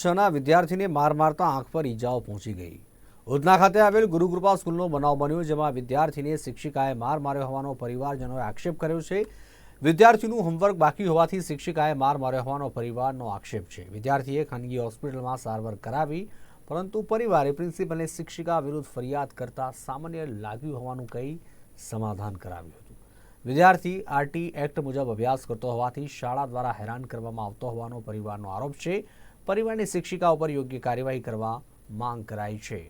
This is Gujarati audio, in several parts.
છના વિદ્યાર્થીને માર મારતા આંખ પર ઈજાઓ પહોંચી ગઈ. ઉધના ખાતે આવેલ ગુરુકૃપા સ્કૂલનો બનાવ બન્યો જેમાં વિદ્યાર્થીને શિક્ષિકાએ માર માર્યો હોવાનો પરિવારજનોએ આક્ષેપ કર્યો છે. વિદ્યાર્થીનું હોમવર્ક બાકી હોવાથી શિક્ષિકાએ માર માર્યો હોવાનો પરિવારનો આક્ષેપ છે. વિદ્યાર્થીએ ખાનગી હોસ્પિટલમાં સારવાર કરાવી, પરંતુ પરિવારે પ્રિન્સિપલને શિક્ષિકા વિરુદ્ધ ફરિયાદ કરતા સામાન્ય લાગ્યું હોવાનું કહી સમાધાન કરાવ્યું હતું. વિદ્યાર્થી આરટી એક્ટ મુજબ અભ્યાસ કરતો હોવાથી શાળા દ્વારા હેરાન કરવામાં આવતો હોવાનો પરિવારનો આરોપ છે. પરિવારની શિક્ષિકા ઉપર યોગ્ય કાર્યવાહી કરવા માંગ કરાઈ છે.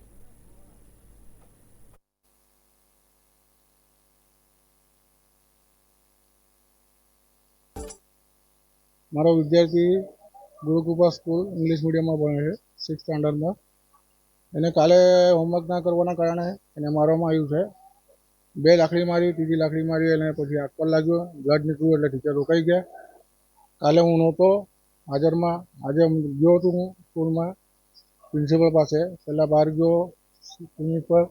મારો વિદ્યાર્થી ગુરુકૃપા સ્કૂલ ઇંગ્લિશ મીડિયમમાં ભણે છે સિક્સ સ્ટાન્ડર્ડમાં એને કાલે હોમવર્ક ના કરવાના કારણે એને મારવામાં આવ્યું છે. બે લાકડી મારી, ત્રીજી લાકડી મારી અને પછી આગ પર લાગ્યો, બ્લડ નીકળ્યું એટલે ટીચર રોકાઈ ગયા. કાલે હું નહોતો હાજરમાં આજે હું ગયો હતો હું સ્કૂલમાં પ્રિન્સિપલ પાસે પહેલાં બહાર ગયો ક્લિનિક પર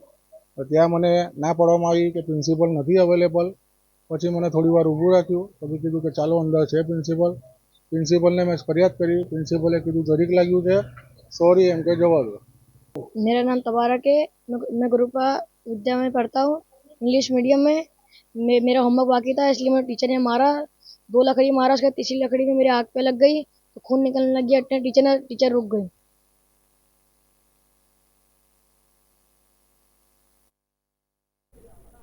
તો ત્યાં મને ના પાડવામાં આવી કે પ્રિન્સિપલ નથી અવેલેબલ પછી મને થોડી વાર ઊભું રાખ્યું પછી કીધું કે ચાલો અંદર છે પ્રિન્સિપલ પ્રિન્સિપલને મેં ફરિયાદ કરી પ્રિન્સિપલે કીધું જરીક લાગ્યું છે સોરી એમ કે જવા દો मेरा नाम तबारक है मैं मैं गुरुपा विद्या में पढ़ता हूँ इंग्लिश मीडियम में मे, मेरा होमवर्क बाकी था इसलिए मेरे टीचर ने मारा दो लकड़ी मारा उसके बाद तीसरी लकड़ी में मेरे आँख पे लग गई तो खून निकलने लग गया टीचर ने टीचर रुक गई